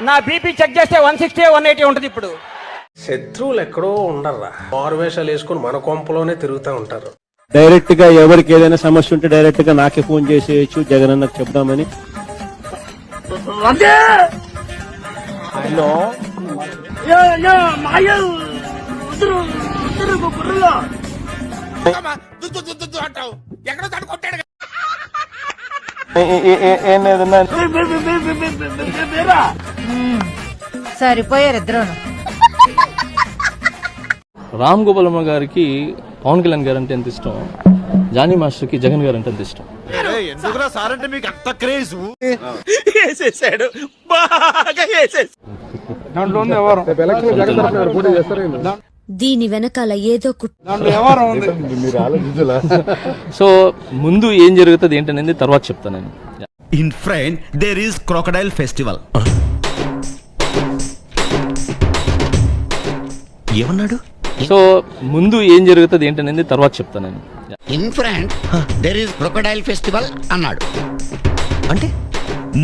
నా BP check చేస్తే one sixty one eighty ఉంటుంది ఇప్పుడు. శత్రువులు ఎక్కడో ఉండర్రా. మారువేషాలు వేసుకుని మన కొంపలోనే తిరుగుతూ ఉంటారు. డైరెక్ట్గా ఎవరికి ఏదైనా సమస్య ఉంటే డైరెక్ట్గా నాకే ఫోన్ చేసేయచ్చు జగన్ అన్నకు చెప్దామని సరిపోయారు ఇద్దరును. రామ్ గోపాలమ్మ గారికి పవన్ కళ్యాణ్ గారు అంటే ఎంత ఇష్టం? జానీ మాస్టర్కి జగన్ గారు అంటే ఎంత ఇష్టం? దీని వెనకాల ఏదో కుట్ సో ముందు ఏం జరుగుతుంది ఏంటనేది తర్వాత చెప్తాను నేను. In front there is crocodile festival ఏమన్నాడు? సో ముందు ఏం జరుగుతుంది ఏంటనేది తర్వాత చెప్తాను నేను. In front there is crocodile festival అన్నాడు. అంటే?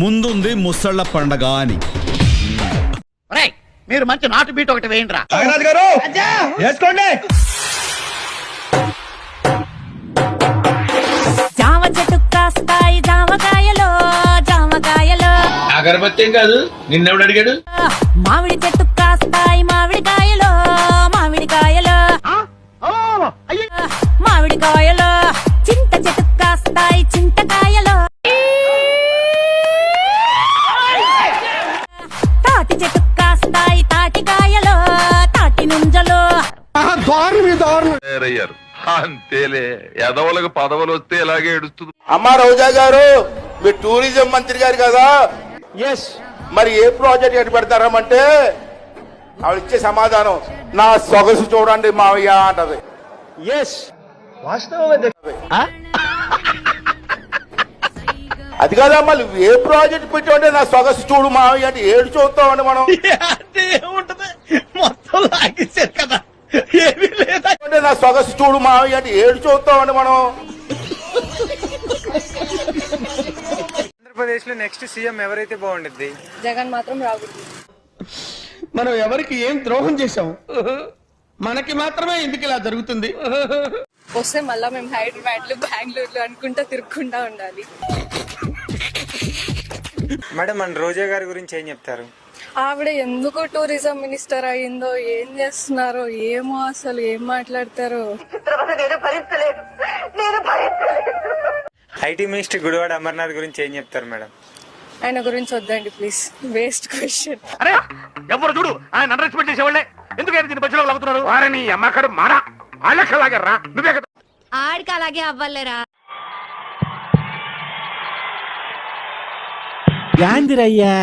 ముందుంది ముసళ్ళ పండగ అని. రేయ్, మీరు మంచి నాటు బీట్ ఒకటి వేయండిరా. జామ చెట్టు కాస్తాయి జామకాయలో జామకాయలో. అగరబత్తి కాదు? నిన్నెవడు అడిగాడు? మామిడి చెట్టు అంతేలే. ఎదవలకు పదవులు వస్తే ఇలాగే ఏడుస్తుంది? అమ్మా రోజా గారు మీరు టూరిజం మంత్రి గారు కదా? ఎస్ మరి ఏ ప్రాజెక్ట్ ఎటు పెడతారామంటే ఆవిడ ఇచ్చే సమాధానం నా సొగసు చూడండి మావయ్య అంటది. ఎస్ అది కాదమ్మా నువ్వు ఏ ప్రాజెక్ట్ పెట్టావంటే నా సొగసు చూడు మావయ్య అంటే ఏడు చూస్తామండి మనం. మొత్తం లాగేశారు కదా. ఏమీ లేదా? అంటే నా సొగసు చూడు మావయ్య అంటే ఏడు చూస్తామండి మనం. ఆంధ్రప్రదేశ్లో నెక్స్ట్ సీఎం ఎవరైతే బాగుండిద్ది? జగన్ మాత్రం రాకూడదు. మనం ఎవరికి ఏం ద్రోహం చేశాం? మనకి మాత్రమే ఎందుకు ఇలా జరుగుతుంది? వస్తే మళ్ళా మేము హైదరాబాద్లో బెంగళూరులో అనుకుంటా తిరుక్కుంటా ఉండాలి. మేడం మన రోజా గారి గురించి ఏం చెప్తారు? ఆవిడ ఎందుకు టూరిజం మినిస్టర్ అయిందో ఏం చేస్తున్నారో ఏమో అసలు ఏం మాట్లాడతారో. ఐటీ మినిస్టర్ గుడివాడ అమర్నాథ్ గురించి ఏం చెప్తారు మేడం? ఆయన గురించి వద్దండి ప్లీజ్. Waste question. అరే ఎవరు చూడు? ఆయన రెస్పెక్ట్ చేసేవాళ్ళే. ఎందుకు ఆయన దీని బస్సులో లాగుతున్నారు? వారిని అమ్మకడు మారా. వాళ్ళకలాగర్రా నువ్వే కదా. ఆడికి అలాగే అవ్వలేరా? యాందిరయ్యా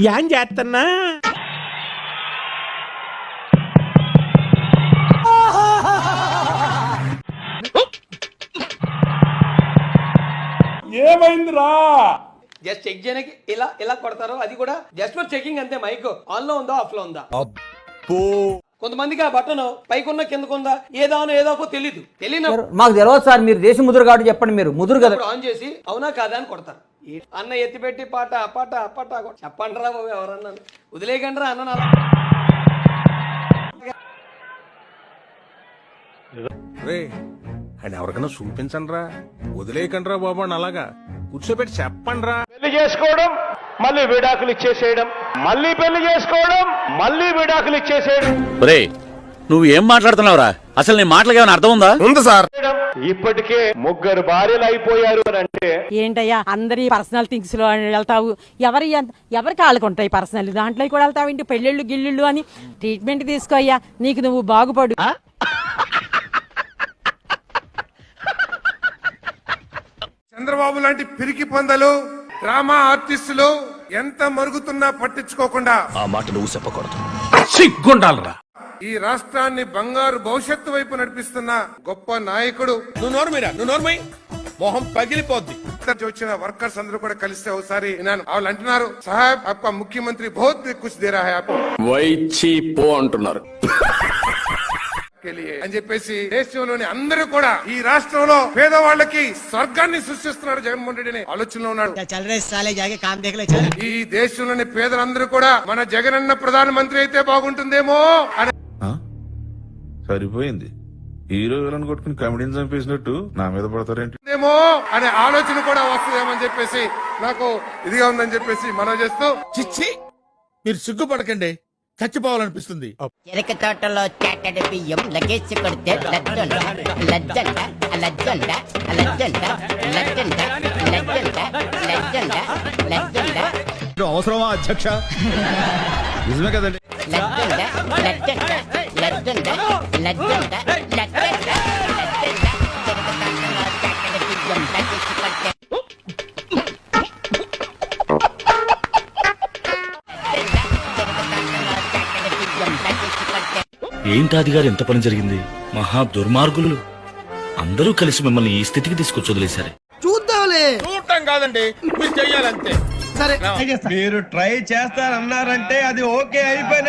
యాన్ చేస్తున్నా ఏమైందిరా? జస్ట్ చెక్ చేయడానికి ఇలా ఇలా కొడతారు అది కూడా. జస్ట్ ఫర్ చెకింగ్ అంతే మైక్ ఆన్లో ఉందా ఆఫ్లో ఉందా? కొంతమందికి ఆ బటన్ పైకున్న కిందకుందా ఏదానో ఏదో తెలీదు. తెలియనప్పుడు మాకు తెలియదు సార్ మీరు దేశ ముదురు కాబట్టి చెప్పండి మీరు. ముదురు కదా. ఆన్ చేసి అవునా కాదా అని కొడతారు. అన్న ఎత్తిపెట్టి పాట పాట పాట కొ- చెప్పండి రా బాబు ఎవరన్నా వదిలేయకండి రా అన్న అలా రే ఆయన ఎవరికైనా చూపించండి రా వదిలేయకండి రా బాబు అని అలాగా. కూర్చోబెట్టి చెప్పండి రా పెళ్ళి చేసుకోవడం మళ్ళీ విడాకులు ఇచ్చేసేయడం మళ్ళీ పెళ్ళి చేసుకోవడం మళ్ళీ విడాకులు ఇచ్చేసేయడం. నువ్వు ఏం మాట్లాడుతున్నావురా? అసలు నీ మాటలకి ఏమైనా అర్థం ఉందా? ఉంది సార్. ఇప్పటికే ముగ్గురు భార్యలు అయిపోయారు అని అంటే ఏంటయ్యా అందరి పర్సనల్ థింగ్స్లో వెళ్తావు. ఎవరి ఎవరి కాళ్ళకు ఉంటాయి పర్సనల్ దాంట్లో కూడా వెళ్తావు ఇంటి పెళ్ళిళ్ళు గిల్లిళ్ళు అని ట్రీట్మెంట్ తీసుకోయ్యా నీకు నువ్వు బాగుపడు. చంద్రబాబు లాంటి పిరికి పందలు డ్రామా ఆర్టిస్టులు ఎంత మరుగుతున్నా పట్టించుకోకుండా ఆ మాట నువ్వు చెప్పకూడదు సిగ్గుండాలరా ఈ రాష్ట్రాన్ని బంగారు భవిష్యత్తు వైపు నడిపిస్తున్న గొప్ప నాయకుడు నువ్వు నోరుమీరా నువ్వు నోరుమై మొహం పగిలిపోద్ది నుంచి వచ్చిన వర్కర్స్ అందరూ కూడా కలిస్తే ఒకసారి విన్నాను వాళ్ళు అంటున్నారు సాహెబ్ आपका ముఖ్యమంత్రి बहुत कुछ दे रहा है आपको వైచి పో అంటున్నారు అని చెప్పేసి దేశంలోని అందరూ కూడా ఈ రాష్ట్రంలో పేదవాళ్ళకి స్వర్గాన్ని సృష్టిస్తున్నాడు జగన్మోహన్ రెడ్డి అనే ఆలోచనలో ఉన్నాడు ఈ దేశంలోని పేదలందరూ కూడా మన జగనన్న ప్రధానమంత్రి అయితే బాగుంటుందేమో అని సరిపోయింది. హీరో విలన్ కొట్టుకుని కమెడీని చంపేసినట్టు నా మీద పడతారేంటి? ఏమో అనే ఆలోచన కూడా వస్తుందేమని చెప్పేసి నాకు ఇదిగా ఉందని చెప్పేసి మనం చేస్తూ చిచ్చి మీరు సిగ్గుపడకండి. చచ్చిపోవాలనిపిస్తుంది. చెరక తోటలో చాటడి బియ్యం లగేసి కొడితే లజ్జంట లజ్జంట లజ్జంట లజ్జంట లజ్జంట లజ్జంట లజ్జంట లజ్జంట. అవసరమా అధ్యక్ష? నిజమే కదండి. లజ్జంట లజ్జంట లజ్జంట లజ్జంట. ఏంటాది గారు ఎంత పని జరిగింది? మహా దుర్మార్గులు. అందరూ కలిసి మిమ్మల్ని ఈ స్థితికి తీసుకొచ్చి వదిలేశారు. చూడటం కాదండి. మీరు చెయ్యాలంతే. మీరు ట్రై చేస్తారన్నారంటే అది ఓకే అయిపోయిన